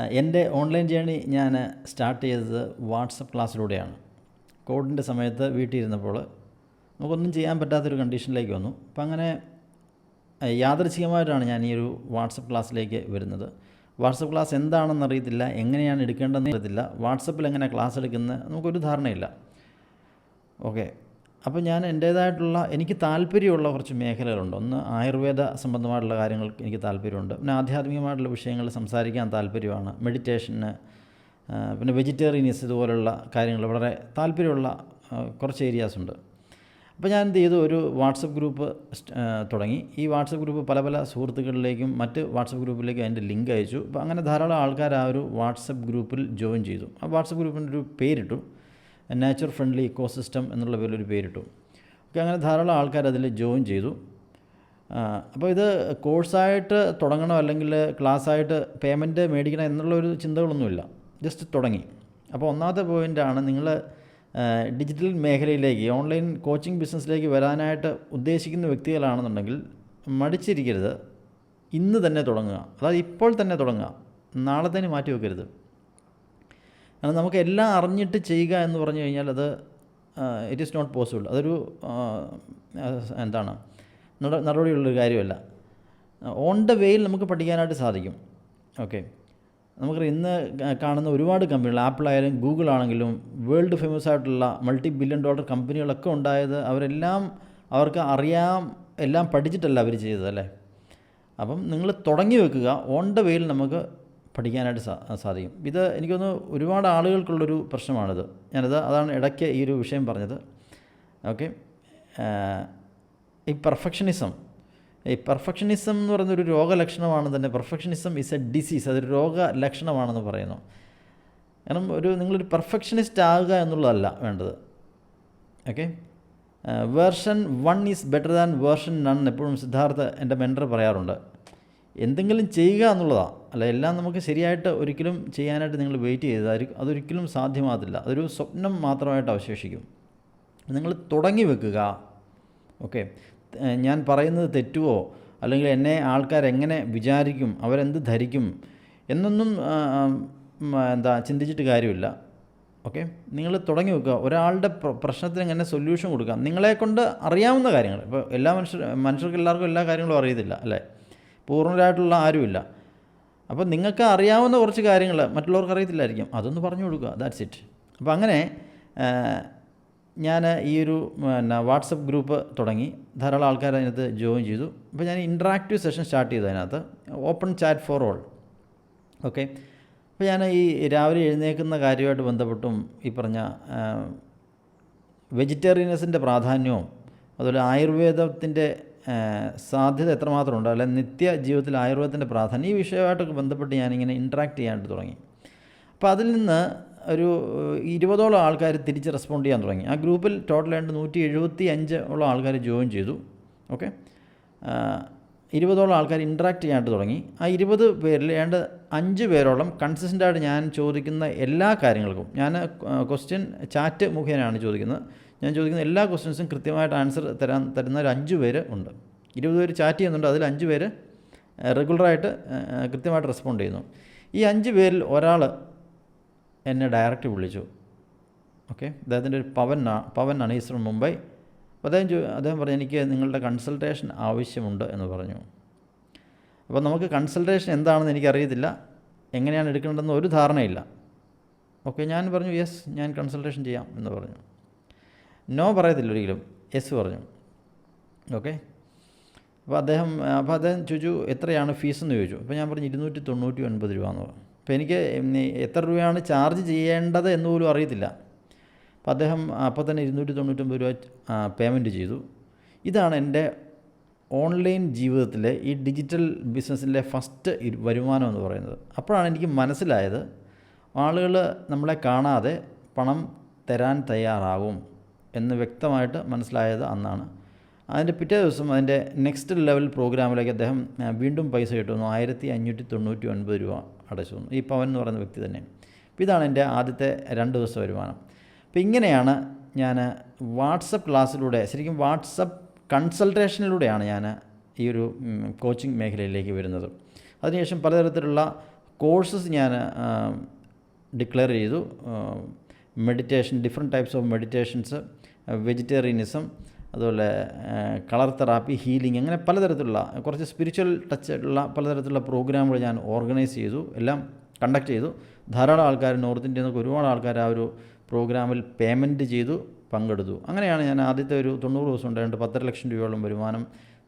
എന്റെ online journey ഞാൻ start ചെയ്തത് വാട്സപ്പ് ക്ലാസ്സിലൂടെയാണ്. കോവിഡിന്റെ സമയത്ത് വീട്ടിൽ ഇരുന്നപ്പോൾ നമുക്കൊന്നും ചെയ്യാൻ പറ്റാത്തൊരു കണ്ടീഷനിലേക്ക് വന്നു. അപ്പം അങ്ങനെ യാദർച്ഛികമായിട്ടാണ് ഞാൻ ഈ ഒരു വാട്സപ്പ് ക്ലാസ്സിലേക്ക് വരുന്നത്. വാട്സപ്പ് ക്ലാസ് എന്താണെന്ന് അറിയത്തില്ല എങ്ങനെയാണ് എടുക്കേണ്ടതെന്ന് അറിയത്തില്ല. വാട്സപ്പിൽ എങ്ങനെ ക്ലാസ് എടുക്കുന്നത് നമുക്കൊരു ധാരണയില്ല. ഓക്കെ. അപ്പോൾ ഞാൻ എന്റേതായിട്ടുള്ള എനിക്ക് താല്പര്യമുള്ള കുറച്ച് മേഖലകളുണ്ട്. ഒന്ന് ആയുർവേദ സംബന്ധമായിട്ടുള്ള കാര്യങ്ങൾ എനിക്ക് താല്പര്യമുണ്ട്. പിന്നെ ആധ്യാത്മികമായിട്ടുള്ള വിഷയങ്ങൾ സംസാരിക്കാൻ താല്പര്യമാണ്. മെഡിറ്റേഷന് പിന്നെ വെജിറ്റേറിയനിസ് ഇതുപോലുള്ള കാര്യങ്ങൾ വളരെ താല്പര്യമുള്ള കുറച്ച് ഏരിയാസ് ഉണ്ട്. അപ്പോൾ ഞാൻ എന്ത് ചെയ്തു? ഒരു വാട്സപ്പ് ഗ്രൂപ്പ് തുടങ്ങി. ഈ വാട്സപ്പ് ഗ്രൂപ്പ് പല പല സുഹൃത്തുക്കളിലേക്കും മറ്റ് വാട്സപ്പ് ഗ്രൂപ്പിലേക്കും അതിന്റെ ലിങ്ക് അയച്ചു. അപ്പോൾ അങ്ങനെ ധാരാളം ആൾക്കാർ ആ ഒരു വാട്സപ്പ് ഗ്രൂപ്പിൽ ജോയിൻ ചെയ്തു. ആ വാട്സപ്പ് ഗ്രൂപ്പിന്റെ ഒരു പേരിട്ടു. നാച്ചുർ ഫ്രണ്ട്ലി ഇക്കോ സിസ്റ്റം എന്നുള്ള പേരിലൊരു പേരിട്ടു. ഓക്കെ അങ്ങനെ ധാരാളം ആൾക്കാർ അതിൽ ജോയിൻ ചെയ്തു. അപ്പോൾ ഇത് കോഴ്സായിട്ട് തുടങ്ങണോ അല്ലെങ്കിൽ ക്ലാസ്സായിട്ട് പേയ്മെന്റ് മേടിക്കണം എന്നുള്ള ഒരു ചിന്തകളൊന്നുമില്ല. ജസ്റ്റ് തുടങ്ങി. അപ്പോൾ ഒന്നാമത്തെ പോയിന്റാണ് നിങ്ങൾ ഡിജിറ്റൽ മേഖലയിലേക്ക് ഓൺലൈൻ കോച്ചിങ് ബിസിനസ്സിലേക്ക് വരാനായിട്ട് ഉദ്ദേശിക്കുന്ന വ്യക്തികളാണെന്നുണ്ടെങ്കിൽ മടിച്ചിരിക്കരുത്. ഇന്ന് തന്നെ തുടങ്ങുക. അതായത് ഇപ്പോൾ തന്നെ തുടങ്ങുക. നാളെ തന്നെ മാറ്റി വെക്കരുത്. കാരണം നമുക്ക് എല്ലാം അറിഞ്ഞിട്ട് ചെയ്യുക എന്ന് പറഞ്ഞു കഴിഞ്ഞാൽ അത് ഇറ്റ് ഈസ് നോട്ട് പോസിബിൾ അതൊരു എന്താണ് നട നടപടിയുള്ളൊരു കാര്യമല്ല. ഓൺ ദ വേയിൽ നമുക്ക് പഠിക്കാനായിട്ട് സാധിക്കും. ഓക്കെ നമുക്ക് ഇന്ന് കാണുന്ന ഒരുപാട് കമ്പനികൾ ആപ്പിളായാലും ഗൂഗിൾ ആണെങ്കിലും വേൾഡ് ഫേമസ് ആയിട്ടുള്ള മൾട്ടി ബില്യൺ ഡോളർ കമ്പനികളൊക്കെ ഉണ്ടായത് അവരെല്ലാം അവർക്ക് അറിയാം എല്ലാം പഠിച്ചിട്ടല്ല അവർ ചെയ്തത് അല്ലേ? അപ്പം നിങ്ങൾ തുടങ്ങി വെക്കുക. ഓൺ ദ വേയിൽ നമുക്ക് പഠിക്കാനായിട്ട് സാ സാധിക്കും. ഇത് എനിക്കൊന്ന് ഒരുപാട് ആളുകൾക്കുള്ളൊരു പ്രശ്നമാണിത്. ഞാനത് അതാണ് ഇടയ്ക്ക് ഈ ഒരു വിഷയം പറഞ്ഞത്. ഓക്കെ? ഈ പെർഫെക്ഷനിസം. ഈ പെർഫെക്ഷനിസം എന്ന് പറയുന്ന ഒരു രോഗലക്ഷണമാണ് തന്നെ പെർഫെക്ഷനിസം ഇസ് എ ഡിസീസ് അതൊരു രോഗലക്ഷണമാണെന്ന് പറയുന്നു. കാരണം ഒരു നിങ്ങളൊരു പെർഫെക്ഷനിസ്റ്റ് ആകുക എന്നുള്ളതല്ല വേണ്ടത്. Okay? Version one is better than version none എപ്പോഴും സിദ്ധാർത്ഥ എന്റെ മെന്റർ പറയാറുണ്ട്. എന്തെങ്കിലും ചെയ്യുക എന്നുള്ളതാണ് അല്ല എല്ലാം നമുക്ക് ശരിയായിട്ട് ഒരിക്കലും ചെയ്യാനായിട്ട് നിങ്ങൾ വെയിറ്റ് ചെയ്താൽ അതൊരി- അതൊരിക്കലും സാധ്യമാകത്തില്ല. അതൊരു സ്വപ്നം മാത്രമായിട്ട് അവശേഷിക്കും. നിങ്ങൾ തുടങ്ങി വെക്കുക. ഓക്കെ. ഞാൻ പറയുന്നത് തെറ്റുവോ? അല്ലെങ്കിൽ എന്നെ ആൾക്കാർ എങ്ങനെ വിചാരിക്കും? അവരെന്ത് ധരിക്കും? എന്നൊന്നും എന്താ ചിന്തിച്ചിട്ട് കാര്യമില്ല. ഓക്കെ. നിങ്ങൾ തുടങ്ങി വെക്കുക. ഒരാളുടെ പ്ര- പ്രശ്നത്തിന് എങ്ങനെ സൊല്യൂഷൻ കൊടുക്കുക നിങ്ങളെക്കൊണ്ട് അറിയാവുന്ന കാര്യങ്ങൾ. ഇപ്പോൾ എല്ലാ മനുഷ്യർ മനുഷ്യർക്ക് എല്ലാവർക്കും എല്ലാ കാര്യങ്ങളും അറിയത്തില്ല അല്ലേ? പൂർണരായിട്ടുള്ള ആരുമില്ല. അപ്പോൾ നിങ്ങൾക്ക് അറിയാവുന്ന കുറച്ച് കാര്യങ്ങൾ മറ്റുള്ളവർക്ക് അറിയത്തില്ലായിരിക്കും. അതൊന്ന് പറഞ്ഞു കൊടുക്കുക. ദാറ്റ്സ് ഇറ്റ് അപ്പോൾ അങ്ങനെ ഞാൻ ഈ ഒരു പിന്നെ വാട്സപ്പ് ഗ്രൂപ്പ് തുടങ്ങി. ധാരാളം ആൾക്കാർ അതിനകത്ത് ജോയിൻ ചെയ്തു. അപ്പോൾ ഞാൻ ഇൻട്രാക്റ്റീവ് സെഷൻ സ്റ്റാർട്ട് ചെയ്തു അതിനകത്ത്. Open chat for all okay അപ്പോൾ ഞാൻ ഈ രാവിലെ എഴുന്നേൽക്കുന്ന കാര്യമായിട്ട് ബന്ധപ്പെട്ടും ഈ പറഞ്ഞ വെജിറ്റേറിയനസിന്റെ പ്രാധാന്യവും അതുപോലെ ആയുർവേദത്തിന്റെ സാധ്യത എത്രമാത്രം ഉണ്ട്? അല്ലെ നിത്യ ജീവിതത്തിൽ ആയുർവേദത്തിന്റെ പ്രാധാന്യം. ഈ വിഷയമായിട്ടൊക്കെ ബന്ധപ്പെട്ട് ഞാനിങ്ങനെ ഇൻട്രാക്ട് ചെയ്യാനായിട്ട് തുടങ്ങി. അപ്പോൾ അതിൽ നിന്ന് ഒരു ഇരുപതോളം ആൾക്കാർ തിരിച്ച് റെസ്പോണ്ട് ചെയ്യാൻ തുടങ്ങി. ആ ഗ്രൂപ്പിൽ ടോട്ടലായിട്ട് നൂറ്റി എഴുപത്തി അഞ്ച് ഉള്ള ആൾക്കാർ ജോയിൻ ചെയ്തു. ഓക്കെ ഇരുപതോളം ആൾക്കാർ ഇൻട്രാക്ട് ചെയ്യാനായിട്ട് തുടങ്ങി. ആ ഇരുപത് പേരിൽ ഏണ്ട അഞ്ച് പേരോളം കൺസിസ്റ്റന്റായിട്ട് ഞാൻ ചോദിക്കുന്ന എല്ലാ കാര്യങ്ങൾക്കും ഞാൻ ക്വസ്റ്റ്യൻ ചാറ്റ് മുഖേനയാണ് ചോദിക്കുന്നത്. ഞാൻ ചോദിക്കുന്ന എല്ലാ ക്വസ്റ്റ്യൻസും കൃത്യമായിട്ട് ആൻസർ തരാൻ തരുന്ന ഒരു അഞ്ച് പേര് ഉണ്ട്. ഇരുപത് പേര് ചാറ്റ് ചെയ്യുന്നുണ്ട്. അതിൽ അഞ്ച് പേര് റെഗുലറായിട്ട് കൃത്യമായിട്ട് റെസ്പോണ്ട് ചെയ്യുന്നു. ഈ അഞ്ച് പേരിൽ ഒരാൾ എന്നെ ഡയറക്റ്റ് വിളിച്ചു. ഓക്കെ അദ്ദേഹത്തിന്റെ ഒരു പവൻ ആണ് ഈസ് ഫ്രം മുംബൈ അദ്ദേഹം അദ്ദേഹം പറഞ്ഞു എനിക്ക് നിങ്ങളുടെ കൺസൾട്ടേഷൻ ആവശ്യമുണ്ട് എന്ന് പറഞ്ഞു. അപ്പോൾ നമുക്ക് കൺസൾട്ടേഷൻ എന്താണെന്ന് എനിക്കറിയത്തില്ല. എങ്ങനെയാണ് എടുക്കേണ്ടതെന്ന് ഒരു ധാരണയില്ല. ഓക്കെ ഞാൻ പറഞ്ഞു യെസ് ഞാൻ കൺസൾട്ടേഷൻ ചെയ്യാം എന്ന് പറഞ്ഞു. നോ പറയത്തില്ല ഒരിക്കലും. യെസ് പറഞ്ഞു. ഓക്കെ? അപ്പോൾ അദ്ദേഹം അപ്പോൾ അദ്ദേഹം ചോദിച്ചു എത്രയാണ് ഫീസ്? എന്ന് ചോദിച്ചു. അപ്പോൾ ഞാൻ പറഞ്ഞു ഇരുന്നൂറ്റി തൊണ്ണൂറ്റി ഒൻപത് രൂപ എന്ന് പറഞ്ഞു. അപ്പോൾ എനിക്ക് എത്ര രൂപയാണ് ചാർജ് ചെയ്യേണ്ടത് എന്ന് പോലും അറിയത്തില്ല. അപ്പോൾ അദ്ദേഹം അപ്പോൾ തന്നെ ഇരുന്നൂറ്റി തൊണ്ണൂറ്റൊമ്പത് രൂപ പേയ്മെന്റ് ചെയ്തു. ഇതാണ് എന്റെ ഓൺലൈൻ ജീവിതത്തിലെ ഈ ഡിജിറ്റൽ ബിസിനസ്സിലെ ഫസ്റ്റ് വരുമാനം എന്ന് പറയുന്നത്. അപ്പോഴാണ് എനിക്ക് മനസ്സിലായത് ആളുകൾ നമ്മളെ കാണാതെ പണം തരാൻ തയ്യാറാവും. എന്ന് വ്യക്തമായിട്ട് മനസ്സിലായത് അന്നാണ്. അതിന്റെ പിറ്റേ ദിവസം അതിന്റെ നെക്സ്റ്റ് ലെവൽ പ്രോഗ്രാമിലേക്ക് അദ്ദേഹം വീണ്ടും പൈസ കിട്ടുന്നു. ആയിരത്തി അഞ്ഞൂറ്റി തൊണ്ണൂറ്റി ഒൻപത് രൂപ അടച്ചു ഈ പവൻ എന്ന് പറയുന്ന വ്യക്തി തന്നെ. ഇതാണ് എന്റെ ആദ്യത്തെ രണ്ട് ദിവസം വരുമാനം. അപ്പോൾ ഇങ്ങനെയാണ് ഞാൻ വാട്സപ്പ് ക്ലാസ്സിലൂടെ ശരിക്കും വാട്സപ്പ് കൺസൾട്ടേഷനിലൂടെയാണ് ഞാൻ ഈ ഒരു കോച്ചിങ് മേഖലയിലേക്ക് വരുന്നത്. അതിനുശേഷം പലതരത്തിലുള്ള കോഴ്സസ് ഞാൻ ഡിക്ലെയർ ചെയ്തു. Meditation different types of meditations vegetarianism അതുപോലെ കളർ തെറാപ്പി ഹീലിംഗ് അങ്ങനെ പലതരത്തിലുള്ള കുറച്ച് സ്പിരിച്വൽ ടച്ച് ഉള്ള പലതരത്തിലുള്ള പ്രോഗ്രാമുകൾ ഞാൻ ഓർഗനൈസ് ചെയ്തു എല്ലാം കണ്ടക്ട് ചെയ്തു. ധാരാളം ആൾക്കാർ നോർത്ത് ഇന്ത്യയിൽ നിന്നൊക്കെ ഒരുപാട് ആൾക്കാർ ആ ഒരു പ്രോഗ്രാമിൽ പേയ്മെന്റ് ചെയ്തു പങ്കെടുത്തു. അങ്ങനെയാണ് ഞാൻ ആദ്യത്തെ ഒരു തൊണ്ണൂറ് ദിവസം ഉണ്ടായിട്ട് പത്തര ലക്ഷം രൂപയോളം വരുമാനം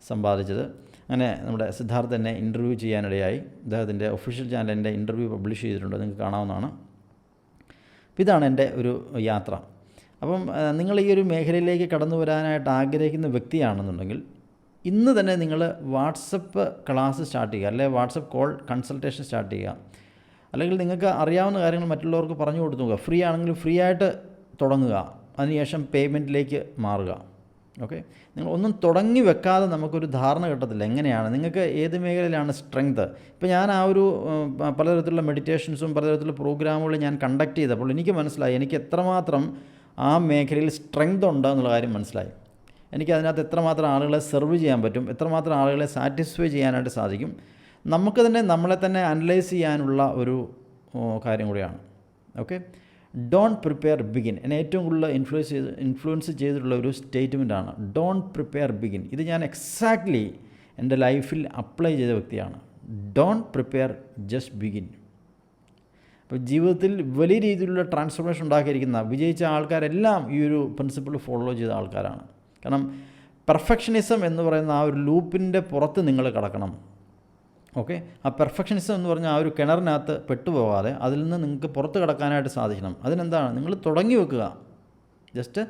സമ്പാദിച്ചത്. അങ്ങനെ നമ്മുടെ സിദ്ധാർത്ഥ എന്നെ ഇന്റർവ്യൂ ചെയ്യാനിടയായി. അദ്ദേഹത്തിന്റെ ഒഫീഷ്യൽ ചാനലിന്റെ ഇന്റർവ്യൂ പബ്ലിഷ് ചെയ്തിട്ടുണ്ട് നിങ്ങൾക്ക് കാണാവുന്നതാണ്. ഇതാണ് എന്റെ ഒരു യാത്ര. അപ്പം നിങ്ങൾ ഈ ഒരു മേഖലയിലേക്ക് കടന്നു വരാനായിട്ട് ആഗ്രഹിക്കുന്ന വ്യക്തിയാണെന്നുണ്ടെങ്കിൽ ഇന്ന് തന്നെ നിങ്ങൾ വാട്സപ്പ് ക്ലാസ് സ്റ്റാർട്ട് ചെയ്യുക അല്ലെങ്കിൽ വാട്സപ്പ് കോൾ കൺസൾട്ടേഷൻ സ്റ്റാർട്ട് ചെയ്യുക. അല്ലെങ്കിൽ നിങ്ങൾക്ക് അറിയാവുന്ന കാര്യങ്ങൾ മറ്റുള്ളവർക്ക് പറഞ്ഞു കൊടുത്തു നോക്കുക. ഫ്രീ ആണെങ്കിൽ ഫ്രീ ആയിട്ട് തുടങ്ങുക. അതിനുശേഷം പേയ്മെന്റിലേക്ക് മാറുക. ഓക്കെ? നിങ്ങൾ ഒന്നും തുടങ്ങി വെക്കാതെ നമുക്കൊരു ധാരണ കിട്ടത്തില്ല. എങ്ങനെയാണ്? നിങ്ങൾക്ക് ഏത് മേഖലയിലാണ് സ്ട്രെങ്ത്? ഇപ്പോൾ ഞാൻ ആ ഒരു പലതരത്തിലുള്ള മെഡിറ്റേഷൻസും പലതരത്തിലുള്ള പ്രോഗ്രാമുകളും ഞാൻ കണ്ടക്ട് ചെയ്തപ്പോൾ എനിക്ക് മനസ്സിലായി. എനിക്ക് എത്രമാത്രം ആ മേഖലയിൽ സ്ട്രെങ്ത് ഉണ്ടോ എന്നുള്ള കാര്യം മനസ്സിലായി. എനിക്ക് അതിനകത്ത് എത്രമാത്രം ആളുകളെ സെർവ് ചെയ്യാൻ പറ്റും എത്രമാത്രം ആളുകളെ സാറ്റിസ്ഫൈ ചെയ്യാനായിട്ട് സാധിക്കും നമുക്ക് തന്നെ നമ്മളെ തന്നെ അനലൈസ് ചെയ്യാനുള്ള ഒരു കാര്യം കൂടിയാണ്. ഓക്കെ ഡോണ്ട് പ്രിപ്പയർ ബിഗിൻ എന്നെ ഏറ്റവും കൂടുതൽ ഇൻഫ്ലുവൻസ് ചെയ്ത് ഇൻഫ്ലുവൻസ് ചെയ്തിട്ടുള്ള ഒരു സ്റ്റേറ്റ്മെന്റാണ് ഡോണ്ട് പ്രിപ്പയർ ബിഗിൻ ഇത് ഞാൻ എക്സാക്ട്ലി എന്റെ ലൈഫിൽ അപ്ലൈ ചെയ്ത വ്യക്തിയാണ്. ഡോണ്ട് പ്രിപ്പയർ ജസ്റ്റ് ബിഗിൻ അപ്പോൾ ജീവിതത്തിൽ വലിയ രീതിയിലുള്ള ട്രാൻസ്ഫോർമേഷൻ ഉണ്ടാക്കിയിരിക്കുന്ന വിജയിച്ച ആൾക്കാരെല്ലാം ഈ ഒരു പ്രിൻസിപ്പിൾ ഫോളോ ചെയ്ത ആൾക്കാരാണ്. കാരണം പെർഫെക്ഷനിസം എന്ന് പറയുന്ന ആ ഒരു ലൂപ്പിന്റെ പുറത്ത് നിങ്ങൾ കിടക്കണം. ഓക്കെ ആ പെർഫെക്ഷനിസം എന്ന് പറഞ്ഞാൽ ആ ഒരു കിണറിനകത്ത് പെട്ടുപോകാതെ അതിൽ നിന്ന് നിങ്ങൾക്ക് പുറത്ത് കിടക്കാനായിട്ട് സാധിക്കണം. അതിനെന്താണ്? നിങ്ങൾ തുടങ്ങി വെക്കുക. ജസ്റ്റ്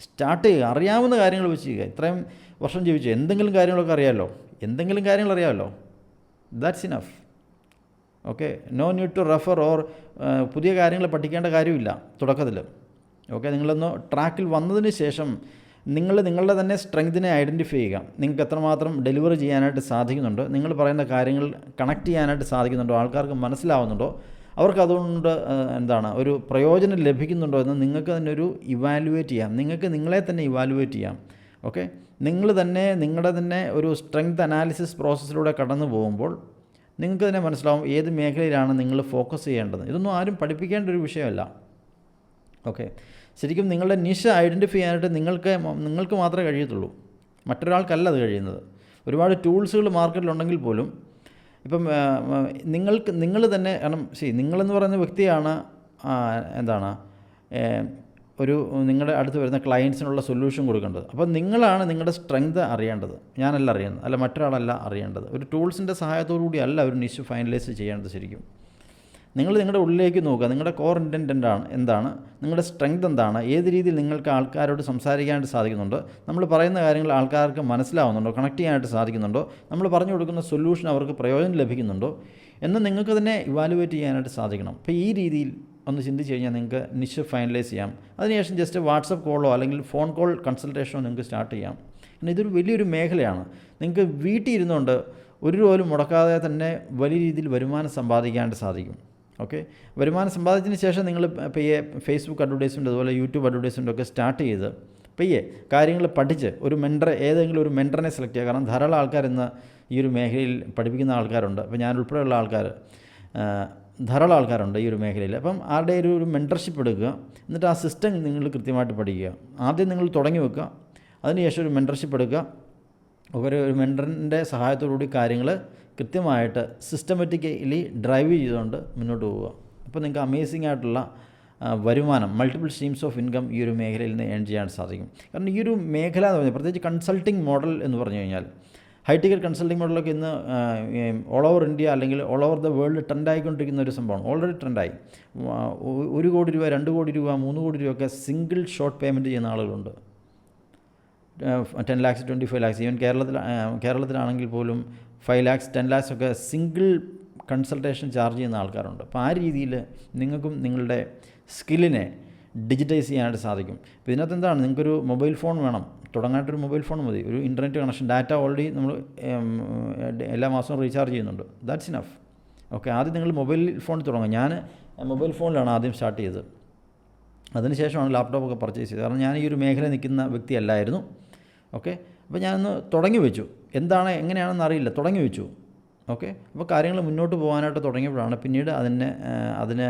സ്റ്റാർട്ട് ചെയ്യുക. അറിയാവുന്ന കാര്യങ്ങൾ വെച്ച് ചെയ്യുക. ഇത്രയും വർഷം ജീവിച്ചു എന്തെങ്കിലും കാര്യങ്ങളൊക്കെ അറിയാമല്ലോ എന്തെങ്കിലും കാര്യങ്ങൾ അറിയാമല്ലോ that's enough okay? No need to refer or പുതിയ കാര്യങ്ങൾ പഠിക്കേണ്ട കാര്യമില്ല തുടക്കത്തിൽ. ഓക്കെ? നിങ്ങളൊന്ന് ട്രാക്കിൽ വന്നതിന് ശേഷം നിങ്ങൾ നിങ്ങളുടെ തന്നെ സ്ട്രെങ്തിനെ ഐഡന്റിഫൈ ചെയ്യുക. നിങ്ങൾക്ക് എത്രമാത്രം ഡെലിവറി ചെയ്യാനായിട്ട് സാധിക്കുന്നുണ്ട്. നിങ്ങൾ പറയുന്ന കാര്യങ്ങൾ കണക്ട് ചെയ്യാനായിട്ട് സാധിക്കുന്നുണ്ടോ? ആൾക്കാർക്ക് മനസ്സിലാവുന്നുണ്ടോ? അവർക്ക് അതുകൊണ്ട് എന്താണ് ഒരു പ്രയോജനം ലഭിക്കുന്നുണ്ടോ എന്ന് നിങ്ങൾക്ക് തന്നെ ഒരു ഇവാലുവേറ്റ് ചെയ്യാം. നിങ്ങൾക്ക് നിങ്ങളെ തന്നെ ഇവാലുവേറ്റ് ചെയ്യാം. ഓക്കെ? നിങ്ങൾ തന്നെ നിങ്ങളുടെ തന്നെ ഒരു സ്ട്രെങ്ത് അനാലിസിസ് പ്രോസസ്സിലൂടെ കടന്നു പോകുമ്പോൾ നിങ്ങൾക്ക് തന്നെ മനസ്സിലാവും ഏത് മേഖലയിലാണ് നിങ്ങൾ ഫോക്കസ് ചെയ്യേണ്ടത്. ഇതൊന്നും ആരും പഠിപ്പിക്കേണ്ട ഒരു വിഷയമല്ല. ഓക്കെ ശരിക്കും നിങ്ങളുടെ നിഷ ഐഡന്റിഫൈ ചെയ്യാനായിട്ട് നിങ്ങൾക്ക് നിങ്ങൾക്ക് മാത്രമേ കഴിയത്തുള്ളൂ. മറ്റൊരാൾക്കല്ല അത് കഴിയുന്നത്. ഒരുപാട് ടൂൾസുകൾ മാർക്കറ്റിലുണ്ടെങ്കിൽ പോലും ഇപ്പം നിങ്ങൾക്ക് നിങ്ങൾ തന്നെ കാരണം ശരി നിങ്ങളെന്ന് പറയുന്ന വ്യക്തിയാണ് എന്താണ് ഒരു നിങ്ങളുടെ അടുത്ത് വരുന്ന ക്ലയൻസിനുള്ള സൊല്യൂഷൻ കൊടുക്കേണ്ടത്. അപ്പോൾ നിങ്ങളാണ് നിങ്ങളുടെ സ്ട്രെങ്ത് അറിയേണ്ടത്. ഞാനല്ല അറിയുന്നത് അല്ല മറ്റൊരാളല്ല അറിയേണ്ടത്. ഒരു ടൂൾസിന്റെ സഹായത്തോടു കൂടി അല്ല ഒരു നിഷ് ഫൈനലൈസ് ചെയ്യേണ്ടത് ശരിക്കും. നിങ്ങൾ നിങ്ങളുടെ ഉള്ളിലേക്ക് നോക്കുക. നിങ്ങളുടെ കോർ ഇന്റന്റ് എന്താണ് എന്താണ്? നിങ്ങളുടെ സ്ട്രെങ്ത് എന്താണ്? ഏത് രീതിയിൽ നിങ്ങൾക്ക് ആൾക്കാരോട് സംസാരിക്കാനായിട്ട് സാധിക്കുന്നുണ്ടോ? നമ്മൾ പറയുന്ന കാര്യങ്ങൾ ആൾക്കാർക്ക് മനസ്സിലാവുന്നുണ്ടോ? കണക്ട് ചെയ്യാനായിട്ട് സാധിക്കുന്നുണ്ടോ? നമ്മൾ പറഞ്ഞു കൊടുക്കുന്ന സൊല്യൂഷൻ അവർക്ക് പ്രയോജനം ലഭിക്കുന്നുണ്ടോ? എന്ന് നിങ്ങൾക്ക് തന്നെ ഇവാലുവേറ്റ് ചെയ്യാനായിട്ട് സാധിക്കണം. അപ്പോൾ ഈ രീതിയിൽ ഒന്ന് ചിന്തിച്ച് കഴിഞ്ഞാൽ നിങ്ങൾക്ക് നിശ്ചയം ഫൈനലൈസ് ചെയ്യാം. അതിനുശേഷം ജസ്റ്റ് വാട്സപ്പ് കോളോ അല്ലെങ്കിൽ ഫോൺ കോൾ കൺസൾട്ടേഷനോ നിങ്ങൾക്ക് സ്റ്റാർട്ട് ചെയ്യാം. കാരണം ഇതൊരു വലിയൊരു മേഖലയാണ്. നിങ്ങൾക്ക് വീട്ടിൽ ഇരുന്നുകൊണ്ട് ഒരു രൂപ മുടക്കാതെ തന്നെ വലിയ രീതിയിൽ വരുമാനം സമ്പാദിക്കാനായിട്ട് സാധിക്കും. ഓക്കെ വരുമാനം സമ്പാദിച്ചതിന് ശേഷം നിങ്ങൾ പയ്യെ ഫേസ്ബുക്ക് അഡ്വർടൈസ്മെന്റ് അതുപോലെ യൂട്യൂബ് അഡ്വർടൈസ്മെന്റ് ഒക്കെ സ്റ്റാർട്ട് ചെയ്ത് പയ്യെ കാര്യങ്ങൾ പഠിച്ച് ഒരു മെന്റർ ഏതെങ്കിലും ഒരു മെന്ററിനെ സെലക്ട് ചെയ്യുക. കാരണം ധാരാളം ആൾക്കാർ ഇന്ന് ഈ ഒരു മേഖലയിൽ പഠിപ്പിക്കുന്ന ആൾക്കാരുണ്ട്. അപ്പോൾ ഞാൻ ഉൾപ്പെടെയുള്ള ആൾക്കാർ ധാരാളം ആൾക്കാരുണ്ട് ഈ ഒരു മേഖലയിൽ. അപ്പം ആരുടെ ഒരു ഒരു മെന്റർഷിപ്പ് എടുക്കുക എന്നിട്ട് ആ സിസ്റ്റം നിങ്ങൾ കൃത്യമായിട്ട് പഠിക്കുക. ആദ്യം നിങ്ങൾ തുടങ്ങി വെക്കുക അതിനുശേഷം ഒരു മെന്റർഷിപ്പ് എടുക്കുക. ഒരു ഒരു മെന്ററിന്റെ സഹായത്തോടുകൂടി കാര്യങ്ങൾ കൃത്യമായിട്ട് സിസ്റ്റമാറ്റിക്കലി ഡ്രൈവ് ചെയ്തുകൊണ്ട് മുന്നോട്ട് പോവുക. അപ്പോൾ നിങ്ങൾക്ക് അമേസിംഗ് ആയിട്ടുള്ള വരുമാനം മൾട്ടിപ്പിൾ സ്ട്രീംസ് ഓഫ് ഇൻകം ഈ ഒരു മേഖലയിൽ നിന്ന് ഏൺ ചെയ്യാൻ സാധിക്കും. കാരണം ഈ ഒരു മേഖല എന്ന് പറഞ്ഞാൽ പ്രത്യേകിച്ച് കൺസൾട്ടിങ് മോഡൽ എന്ന് പറഞ്ഞു കഴിഞ്ഞാൽ ഹൈ ടിക്കറ്റ് കൺസൾട്ടിംഗ് മോഡലൊക്കെ ഇന്ന് ഓൾ ഓവർ ഇന്ത്യ അല്ലെങ്കിൽ ഓൾ ഓവർ ദ വേൾഡ് ട്രെൻഡായിക്കൊണ്ടിരിക്കുന്ന ഒരു സംഭവമാണ്. ഓൾറെഡി ട്രെൻഡായി ഒരു കോടി രൂപ രണ്ട് കോടി രൂപ മൂന്ന് കോടി രൂപയൊക്കെ സിംഗിൾ ഷോർട്ട് പേയ്മെന്റ് ചെയ്യുന്ന ആളുകളുണ്ട്. Ten lakhs twenty five lakhs even കേരളത്തിൽ കേരളത്തിലാണെങ്കിൽ പോലും ഫൈവ് ലാക്സ് ടെൻ ലാക്സ് ഒക്കെ സിംഗിൾ കൺസൾട്ടേഷൻ ചാർജ് ചെയ്യുന്ന ആൾക്കാരുണ്ട്. അപ്പോൾ ആ രീതിയിൽ നിങ്ങൾക്കും നിങ്ങളുടെ സ്കില്ലിനെ ഡിജിറ്റൈസ് ചെയ്യാനായിട്ട് സാധിക്കും. ഇതിനകത്ത് എന്താണ്? നിങ്ങൾക്കൊരു മൊബൈൽ ഫോൺ വേണം. തുടങ്ങാനായിട്ടൊരു മൊബൈൽ ഫോൺ മതി. ഒരു ഇന്റർനെറ്റ് കണക്ഷൻ ഡാറ്റ ഓൾറെഡി നമ്മൾ എല്ലാ മാസവും റീചാർജ് ചെയ്യുന്നുണ്ട്. ദാറ്റ്സ് ഇനഫ് ഓക്കെ ആദ്യം നിങ്ങൾ മൊബൈൽ ഫോൺ തുടങ്ങുക. ഞാൻ മൊബൈൽ ഫോണിലാണ് ആദ്യം സ്റ്റാർട്ട് ചെയ്തത്. അതിനുശേഷമാണ് ലാപ്ടോപ്പൊക്കെ പർച്ചേസ് ചെയ്തത്. കാരണം ഞാൻ ഈ ഒരു മേഖല നിൽക്കുന്ന വ്യക്തിയല്ലായിരുന്നു ഓക്കെ അപ്പോൾ ഞാനൊന്ന് തുടങ്ങി വെച്ചു. എന്താണ് എങ്ങനെയാണെന്ന് അറിയില്ല. തുടങ്ങി വെച്ചു. ഓക്കെ അപ്പോൾ കാര്യങ്ങൾ മുന്നോട്ട് പോകാനായിട്ട് തുടങ്ങിയപ്പോഴാണ് പിന്നീട് അതിനെ അതിന്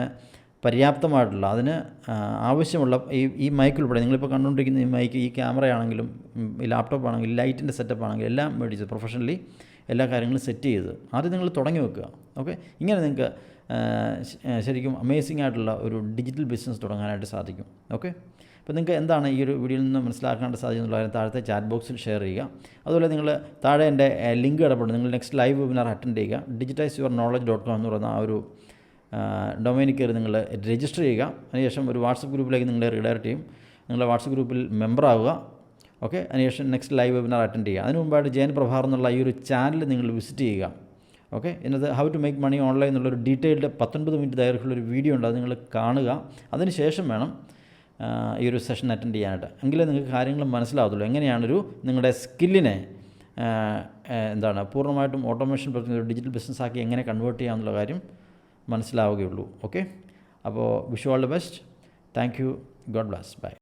പര്യാപ്തമായിട്ടുള്ള അതിന് ആവശ്യമുള്ള ഈ ഈ മൈക്ക് ഉൾപ്പെടെ നിങ്ങളിപ്പോൾ കണ്ടുകൊണ്ടിരിക്കുന്ന ഈ മൈക്ക് ഈ ക്യാമറയാണെങ്കിലും ഈ ലാപ്ടോപ്പ് ആണെങ്കിലും ലൈറ്റിന്റെ സെറ്റപ്പ് ആണെങ്കിലും എല്ലാം മേടിച്ച് പ്രൊഫഷണലി എല്ലാ കാര്യങ്ങളും സെറ്റ് ചെയ്ത് ആദ്യം നിങ്ങൾ തുടങ്ങി വെക്കുക. ഓക്കെ ഇങ്ങനെ നിങ്ങൾക്ക് ശരിക്കും അമേസിംഗ് ആയിട്ടുള്ള ഒരു ഡിജിറ്റൽ ബിസിനസ് തുടങ്ങാനായിട്ട് സാധിക്കും. ഓക്കെ അപ്പോൾ നിങ്ങൾക്ക് എന്താണ് ഈ ഒരു വീഡിയോയിൽ നിന്ന് മനസ്സിലാക്കാനായിട്ട് സാധിക്കുന്നുള്ള കാര്യം താഴത്തെ ചാറ്റ് ബോക്സിൽ ഷെയർ ചെയ്യുക. അതുപോലെ നിങ്ങൾ താഴെ എന്റെ ലിങ്ക് ഇടപെടും നിങ്ങൾ നെക്സ്റ്റ് ലൈവ് വെബിനാർ അറ്റൻഡ് ചെയ്യുക. Digitize your knowledge dot com എന്ന് പറയുന്ന ആ ഒരു ഡൊമൈനിൽ കയറി നിങ്ങൾ രജിസ്റ്റർ ചെയ്യുക. അതിനുശേഷം ഒരു വാട്സപ്പ് ഗ്രൂപ്പിലേക്ക് നിങ്ങളെ റീഡയറക്റ്റ് ചെയ്യും. നിങ്ങളുടെ വാട്സപ്പ് ഗ്രൂപ്പിൽ മെമ്പർ ആവുക. ഓക്കെ അതിനുശേഷം നെക്സ്റ്റ് ലൈവ് വെബിനാർ അറ്റൻഡ് ചെയ്യുക. അതിന് മുമ്പായിട്ട് ജയൻ പ്രഭാർ എന്നുള്ള ഈ ഒരു ചാനൽ നിങ്ങൾ വിസിറ്റ് ചെയ്യുക. ഓക്കെ ഇതിനകത്ത് how to make money online എന്നുള്ളൊരു ഡീറ്റെയിൽഡ് പത്തൊൻപത് മിനിറ്റ് ദൈർഘ്യമുള്ളൊരു വീഡിയോ ഉണ്ട്. അത് നിങ്ങൾ കാണുക. അതിന് ശേഷം വേണം ഈ ഒരു സെഷൻ അറ്റൻഡ് ചെയ്യാനായിട്ട്. എങ്കിലേ നിങ്ങൾക്ക് കാര്യങ്ങൾ മനസ്സിലാവത്തുള്ളൂ. എങ്ങനെയാണൊരു നിങ്ങളുടെ സ്കില്ലിനെ എന്താണ് പൂർണമായിട്ടും ഓട്ടോമേഷൻ പ്രവർത്തിക്കുന്ന ഒരു ഡിജിറ്റൽ ബിസിനസ്സാക്കി എങ്ങനെ കൺവേർട്ട് ചെയ്യാമെന്നുള്ള കാര്യം മനസ്സിലാവുകയുള്ളൂ. ഓക്കെ അപ്പോൾ wish you all the best thank you god bless bye